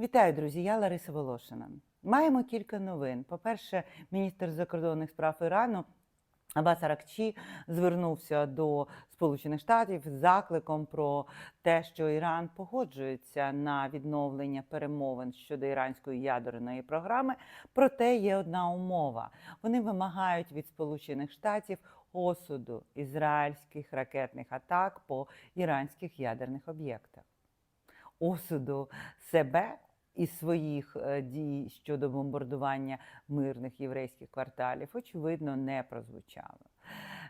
Вітаю, друзі! Я Лариса Волошина. Маємо кілька новин. По-перше, міністр закордонних справ Ірану Абас Аракчі звернувся до Сполучених Штатів з закликом про те, що Іран погоджується на відновлення перемовин щодо іранської ядерної програми. Проте є одна умова: вони вимагають від Сполучених Штатів осуду ізраїльських ракетних атак по іранських ядерних об'єктах осуду себе і своїх е, дій щодо бомбардування мирних єврейських кварталів, очевидно, не прозвучало.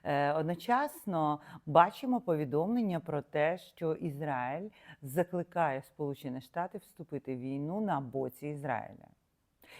Е, Одночасно бачимо повідомлення про те, що Ізраїль закликає Сполучені Штати вступити в війну на боці Ізраїля.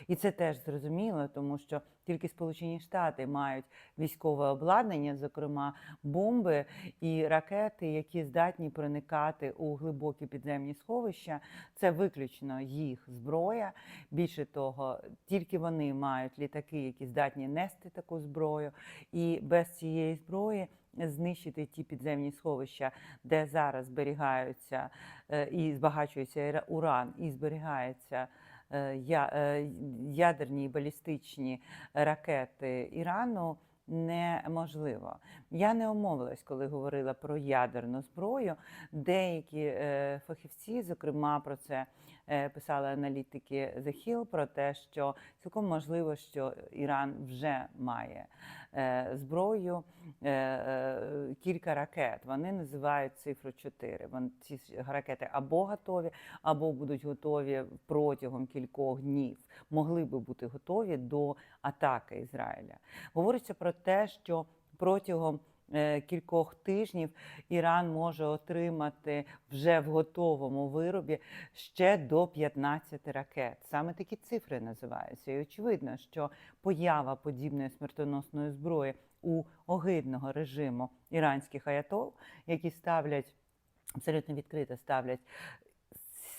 І це теж зрозуміло, тому що тільки Сполучені Штати мають військове обладнання, зокрема бомби і ракети, які здатні проникати у глибокі підземні сховища. Це виключно їх зброя. Більше того, тільки вони мають літаки, які здатні нести таку зброю, і без цієї зброї. Знищити ті підземні сховища, де зараз зберігаються е, і збагачується уран, і зберігається ядерні і балістичні ракети Ірану. Неможливо. Я не омовилась, коли говорила про ядерну зброю. Деякі е, фахівці, зокрема, про це е, писали аналітики The Hill, про те, що цілком можливо, що Іран вже має е, зброю, кілька ракет. Вони називають цифру 4. Вон ці ракети або готові, або будуть готові протягом кількох днів. Могли би бути готові до атаки Ізраїля. Говориться про те, що протягом е, кількох тижнів Іран може отримати вже в готовому виробі ще до 15 ракет. Саме такі цифри називаються. І очевидно, що поява подібної смертоносної зброї у огидного режиму іранських аятол, які ставлять абсолютно відкрито ставлять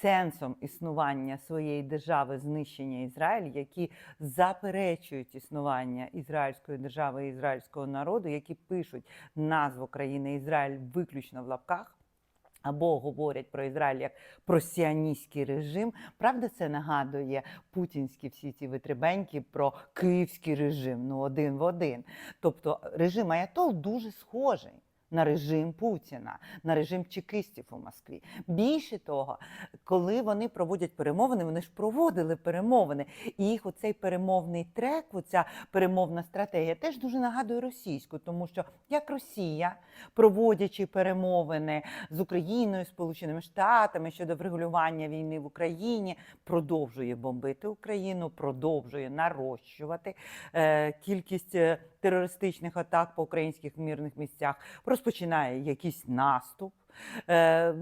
сенсом існування своєї держави знищення Ізраїль, які заперечують існування ізраїльської держави і ізраїльського народу, які пишуть назву країни Ізраїль виключно в лапках. Або говорять про Ізраїль як про сіаністський режим. Правда, це нагадує путінські всі ці витребеньки про київський режим, ну один в один. Тобто режим Аятол дуже схожий на режим Путіна, на режим чекистів у Москві. Більше того, коли вони проводять перемовини, вони ж проводили перемовини, і їх оцей перемовний трек, оця перемовна стратегія теж дуже нагадує російську, тому що як Росія, проводячи перемовини з Україною, Сполученими Штатами щодо врегулювання війни в Україні, продовжує бомбити Україну, продовжує нарощувати е, кількість е, терористичних атак по українських мирних місцях, розпочинає якийсь наступ. е,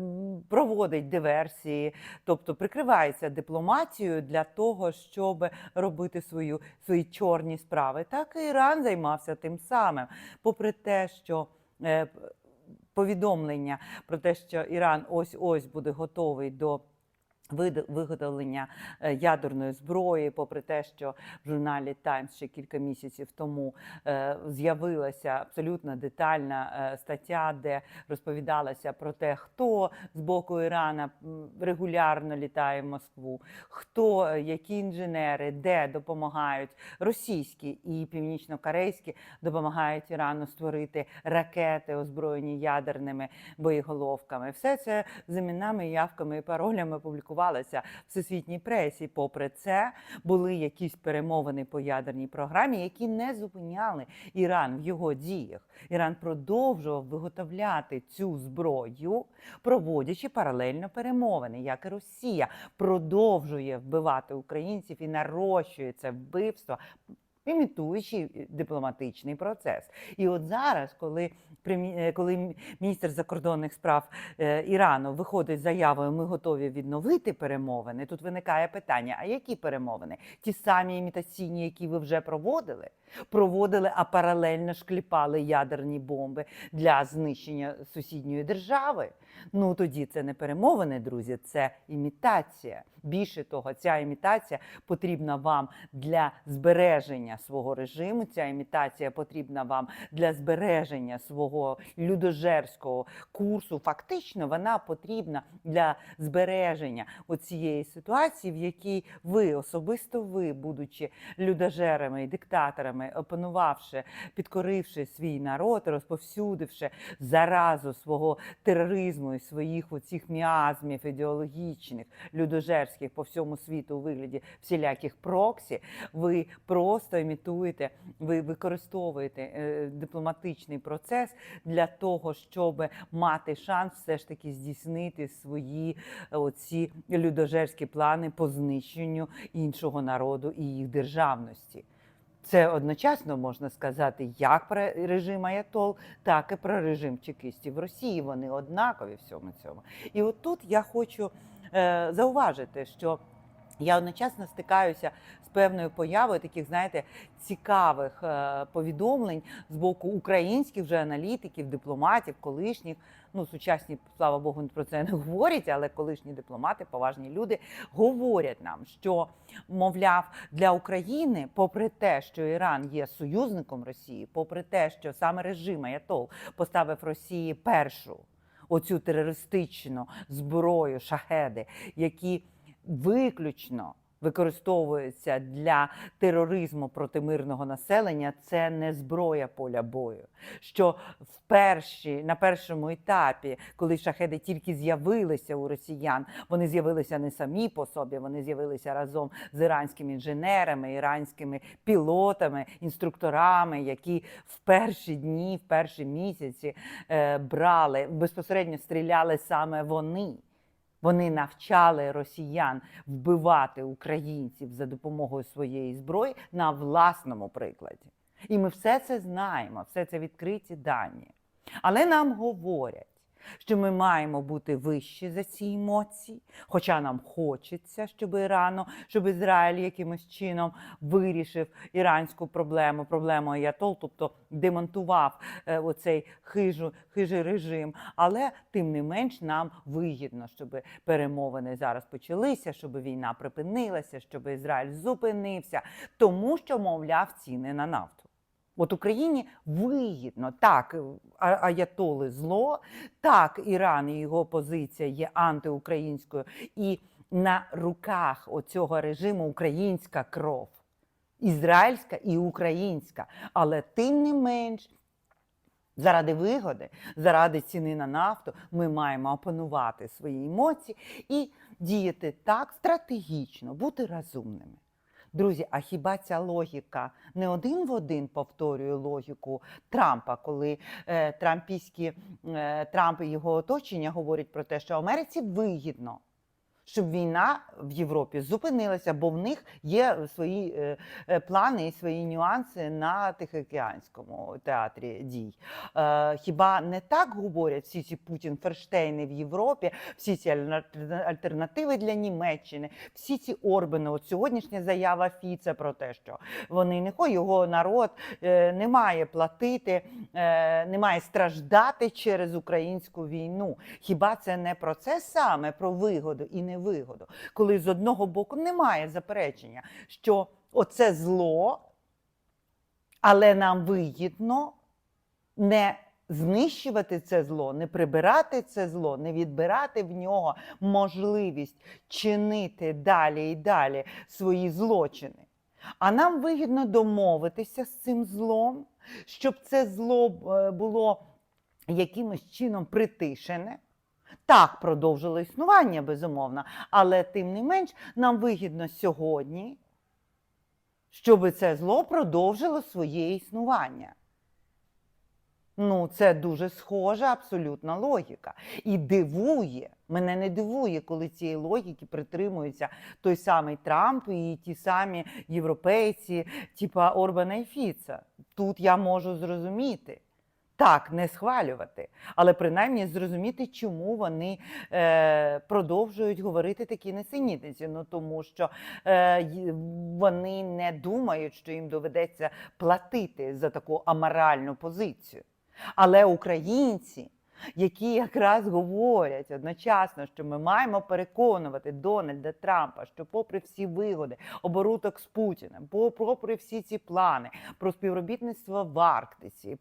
Проводить диверсії, тобто прикривається дипломатією для того, щоб робити свою, свої чорні справи. Так і Іран займався тим самим, попри те, що е, повідомлення про те, що Іран ось ось буде готовий до виготовлення е, ядерної зброї, попри те, що в журналі Times ще кілька місяців тому е, з'явилася абсолютно детальна е, стаття, де розповідалося про те, хто з боку Ірана регулярно літає в Москву, хто, які інженери, де допомагають російські і північно-корейські допомагають Ірану створити ракети, озброєні ядерними боєголовками. Все це з іменами, явками і паролями публікувалося в всесвітній пресі. Попри це, були якісь перемовини по ядерній програмі, які не зупиняли Іран в його діях. Іран продовжував виготовляти цю зброю, проводячи паралельно перемовини, як і Росія продовжує вбивати українців і нарощує це вбивство. Імітуючи дипломатичний процес, і от зараз, коли е, коли міністр закордонних справ е, Ірану виходить з заявою, ми готові відновити перемовини. Тут виникає питання: а які перемовини? Ті самі імітаційні, які ви вже проводили, проводили, а паралельно ж кліпали ядерні бомби для знищення сусідньої держави. Ну тоді це не перемовини, друзі, це імітація. Більше того, ця імітація потрібна вам для збереження свого режиму. Ця імітація потрібна вам для збереження свого людожерського курсу. Фактично, вона потрібна для збереження оцієї ситуації, в якій ви особисто ви, будучи людожерами і диктаторами, опанувавши, підкоривши свій народ, розповсюдивши заразу свого тероризму і своїх оцих міазмів ідеологічних, людожерських по всьому світу у вигляді всіляких проксі, ви просто імітуєте, ви використовуєте е, дипломатичний процес для того, щоб мати шанс все ж таки здійснити свої е, оці людожерські плани по знищенню іншого народу і їх державності. Це одночасно можна сказати як про режим Аятол, так і про режим чекістів в Росії. Вони однакові всьому цьому. І от тут я хочу зауважити, що я одночасно стикаюся з певною появою таких, знаєте, цікавих е, повідомлень з боку українських вже аналітиків, дипломатів, колишніх. Ну, сучасні, слава Богу, про це не говорять, але колишні дипломати, поважні люди говорять нам, що мовляв для України, попри те, що Іран є союзником Росії, попри те, що саме режим Аятол поставив Росії першу оцю терористичну зброю шахеди, які виключно використовуються для тероризму проти мирного населення, це не зброя поля бою. Що в перші, на першому етапі, коли шахеди тільки з'явилися у росіян, вони з'явилися не самі по собі, вони з'явилися разом з іранськими інженерами, іранськими пілотами, інструкторами, які в перші дні, в перші місяці е, брали безпосередньо стріляли саме вони. Вони навчали росіян вбивати українців за допомогою своєї зброї на власному прикладі. І ми все це знаємо, все це відкриті дані. Але нам говорять, що ми маємо бути вищі за ці емоції, хоча нам хочеться, щоб Ірано, щоб Ізраїль якимось чином вирішив іранську проблему, проблему Аятол, тобто демонтував е, оцей хижу, хижий режим. Але тим не менш нам вигідно, щоб перемовини зараз почалися, щоб війна припинилася, щоб Ізраїль зупинився, тому що, мовляв, ціни на нафту. От Україні вигідно так, аятоли зло, так, Іран і його позиція є антиукраїнською, і на руках оцього режиму українська кров, ізраїльська і українська. Але тим не менш, заради вигоди, заради ціни на нафту, ми маємо опанувати свої емоції і діяти так стратегічно, бути розумними. Друзі, а хіба ця логіка не один в один повторює логіку Трампа, коли е, трампійські е, Трамп і його оточення говорять про те, що Америці вигідно, щоб війна в Європі зупинилася, бо в них є свої е, е, плани і свої нюанси на Тихоокеанському театрі дій. Е, хіба не так говорять всі ці Путін Ферштейни в Європі, всі ці альтернативи для Німеччини, всі ці Орбани, от сьогоднішня заява Фіце про те, що вони не хочуть, його народ не має платити, не має страждати через українську війну. Хіба це не про це саме, про вигоду і невигоду, коли з одного боку немає заперечення, що оце зло, але нам вигідно не знищувати це зло, не прибирати це зло, не відбирати в нього можливість чинити далі і далі свої злочини. А нам вигідно домовитися з цим злом, щоб це зло е, було якимось чином притишене. Так, продовжило існування, безумовно, але тим не менш нам вигідно сьогодні, щоб це зло продовжило своє існування. Ну, це дуже схожа абсолютна логіка. І дивує, мене не дивує, коли цієї логіки притримується той самий Трамп і ті самі європейці, типа Орбана і Фіца. Тут я можу зрозуміти. Так, не схвалювати, але принаймні зрозуміти, чому вони е, продовжують говорити такі несенітниці. Ну тому що е, вони не думають, що їм доведеться платити за таку аморальну позицію. Але українці які якраз говорять одночасно, що ми маємо переконувати Дональда Трампа, що, попри всі вигоди, оборудок з Путіним, попри всі ці плани про співробітництво в Арктиці,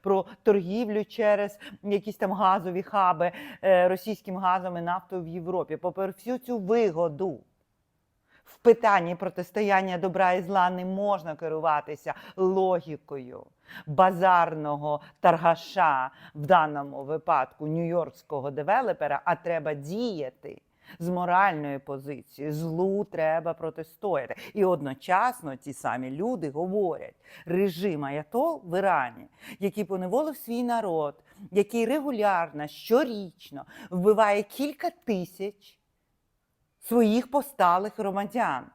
про торгівлю через якісь там газові хаби е, російським газом і нафтою в Європі, попри всю цю вигоду. В питанні протистояння добра і зла не можна керуватися логікою базарного торгаша, в даному випадку нью-йоркського девелопера, а треба діяти з моральної позиції. Злу треба протистояти. І одночасно ті самі люди говорять, режим Аятол в Ірані, який поневолив свій народ, який регулярно, щорічно вбиває кілька тисяч своїх посталих громадян.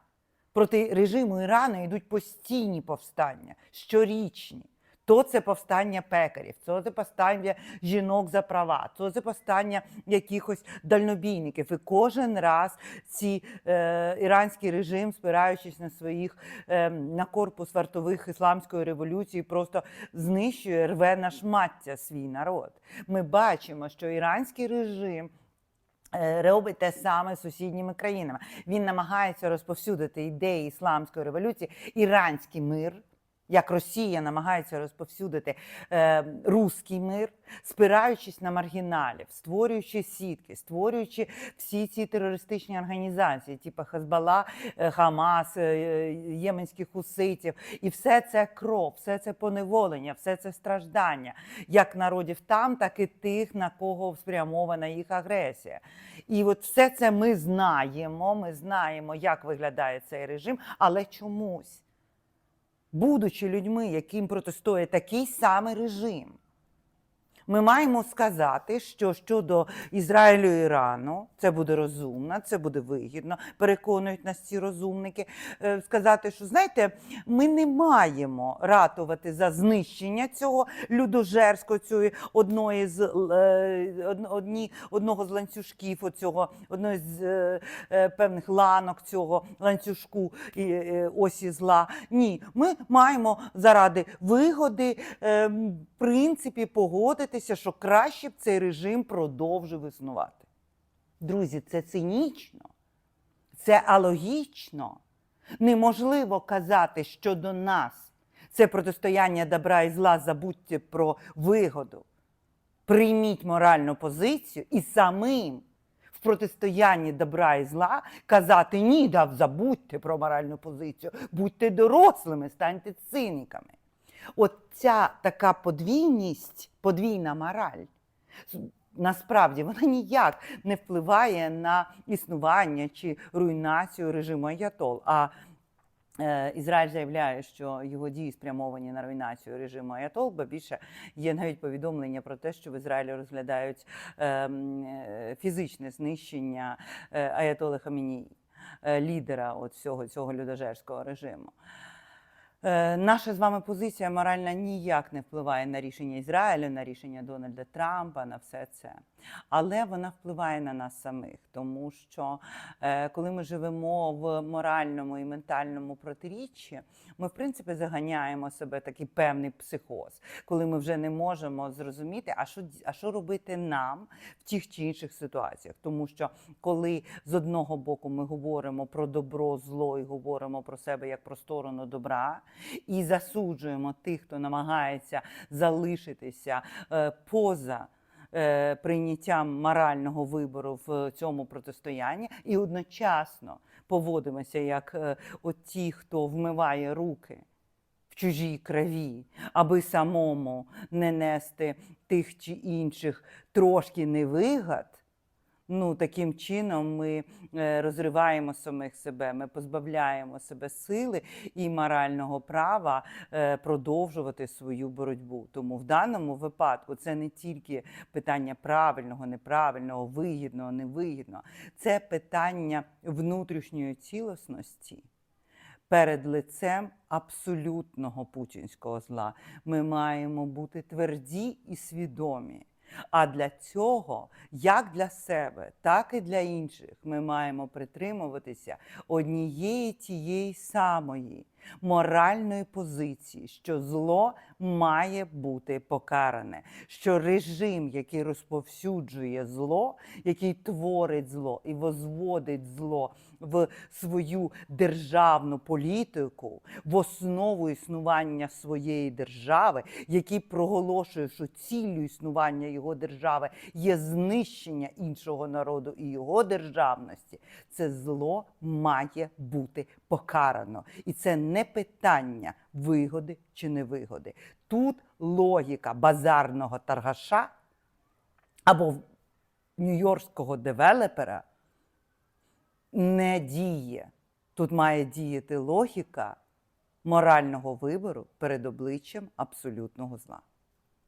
Проти режиму Ірану йдуть постійні повстання, щорічні. То це повстання пекарів, то це повстання жінок за права, то це повстання якихось дальнобійників. І кожен раз ці е, іранський режим, спираючись на своїх е, на корпус вартових ісламської революції, просто знищує, рве на шмаття свій народ. Ми бачимо, що іранський режим. Е, Робить те саме з сусідніми країнами. Він намагається розповсюдити ідеї ісламської революції, іранський мир, як Росія намагається розповсюдити е, руський мир, спираючись на маргіналів, створюючи сітки, створюючи всі ці терористичні організації, типу Хезбалла, е, Хамас, е, єменських хуситів, і все це кров, все це поневолення, все це страждання, як народів там, так і тих, на кого спрямована їх агресія. І от все це ми знаємо. Ми знаємо, як виглядає цей режим, але чомусь будучи людьми, яким протистоє такий самий режим, ми маємо сказати, що щодо Ізраїлю і Ірану це буде розумно, це буде вигідно. Переконують нас ці розумники. е, Сказати, що знаєте, ми не маємо ратувати за знищення цього людожерського, цієї одної з е, одні, одного з ланцюжків, оцього, одної з е, певних ланок цього ланцюжку і осі зла. Ні, ми маємо заради вигоди, е, м, в принципі, погодитися, що краще б цей режим продовжив існувати. Друзі, це цинічно, це алогічно. Неможливо казати, що до нас це протистояння добра і зла, забудьте про вигоду. Прийміть моральну позицію і самим в протистоянні добра і зла казати ні, да, забудьте про моральну позицію, будьте дорослими, станьте циніками. От ця така подвійність, подвійна мораль, насправді вона ніяк не впливає на існування чи руйнацію режиму Аятол. А Е, Ізраїль заявляє, що його дії спрямовані на руйнацію режиму Аятол, бо більше є навіть повідомлення про те, що в Ізраїлі розглядають ем, е, фізичне знищення е, Аятоли Хамінії, лідера от всього цього людожерського режиму. Е, Наша з вами позиція моральна ніяк не впливає на рішення Ізраїлю, на рішення Дональда Трампа, на все це. Але вона впливає на нас самих, тому що е, коли ми живемо в моральному і ментальному протиріччі, ми в принципі заганяємо себе такий певний психоз, коли ми вже не можемо зрозуміти, а що, а що робити нам в тих чи інших ситуаціях. Тому що коли з одного боку ми говоримо про добро, зло і говоримо про себе як про сторону добра, і засуджуємо тих, хто намагається залишитися е, поза прийняттям морального вибору в цьому протистоянні, і одночасно поводимося як е, от ті, хто вмиває руки в чужій крові, аби самому не нести тих чи інших трошки невигад. Ну, таким чином ми е, розриваємо самих себе, ми позбавляємо себе сили і морального права е, продовжувати свою боротьбу. Тому в даному випадку це не тільки питання правильного, неправильного, вигідного, невигідного, це питання внутрішньої цілісності. Перед лицем абсолютного путінського зла ми маємо бути тверді і свідомі. А для цього, як для себе, так і для інших, ми маємо притримуватися однієї тієї самої моральної позиції, що зло має бути покаране. Що режим, який розповсюджує зло, який творить зло і возводить зло в свою державну політику, в основу існування своєї держави, який проголошує, що ціллю існування його держави є знищення іншого народу і його державності, це зло має бути покарано. І це не питання вигоди чи невигоди. Тут логіка базарного торгаша або нью-йоркського девелопера не діє. Тут має діяти логіка морального вибору перед обличчям абсолютного зла.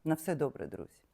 На все добре, друзі.